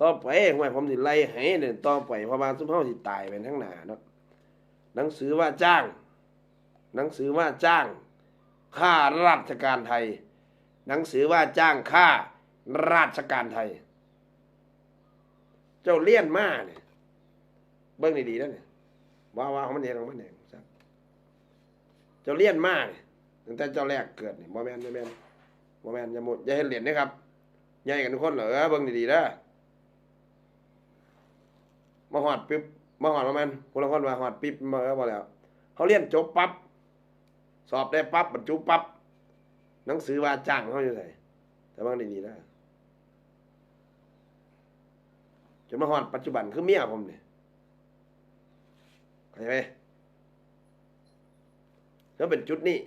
ต่อไปห่วยผมสิไล่ให้เนี่ยต่อไปเพราะว่าซุมเฮาสิตายไปทั้งหนาเนาะหนังสือว่าจ้าง หนังสือว่าจ้างข้าราชการไทย หนังสือว่าจ้างข้าราชการไทย เจ้าเลี้ยนมาเนี่ยเบิ่งดีๆแล้วเนี่ยว่าว่าของมันเองของมันเองครับเจ้าเลี้ยนมาเนี่ยตั้งแต่เจ้าแรกเกิดเนี่ยบ่แมนบ่แมนบ่แมนอย่าหมดอย่าเห็นเหรียญนะครับใหญ่กันทุกคนเหรอเบิ่งดีๆเด้อ มาหอดปิ๊บมาหอดประมาณคนละคนมาหอดปิ๊บมาก็พอแล้วเขาเรียนจบปั๊บสอบได้ปั๊บบรรจุปั๊บหนังสือว่าจ้างเขาอยู่ไหนแต่เบิ่งดีๆนะจนมาหอดปัจจุบันคือเมียผมเนี่ยเข้าใจไหมแล้วเป็นจุดนี้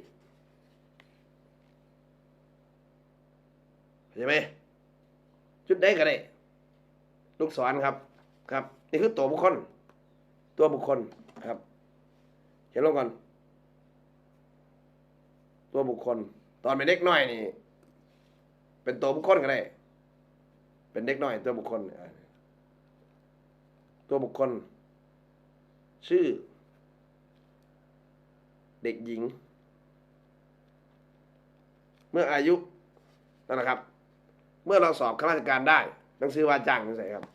เข้าใจไหมจุดใดก็ได้ลูกศรครับ ครับ นี่คือตัวบุคคล ตัวบุคคลครับเขียนลงก่อน ตัวบุคคล ตอนเป็นเด็กน้อยนี่ เป็นตัวบุคคลก็ได้ เป็นเด็กน้อย ตัวบุคคล ตัวบุคคล ชื่อ เด็กหญิง เมื่ออายุนั่นแหละครับ เมื่อเราสอบข้าราชการได้หนังสือว่าจ้างนี่ใส่ครับ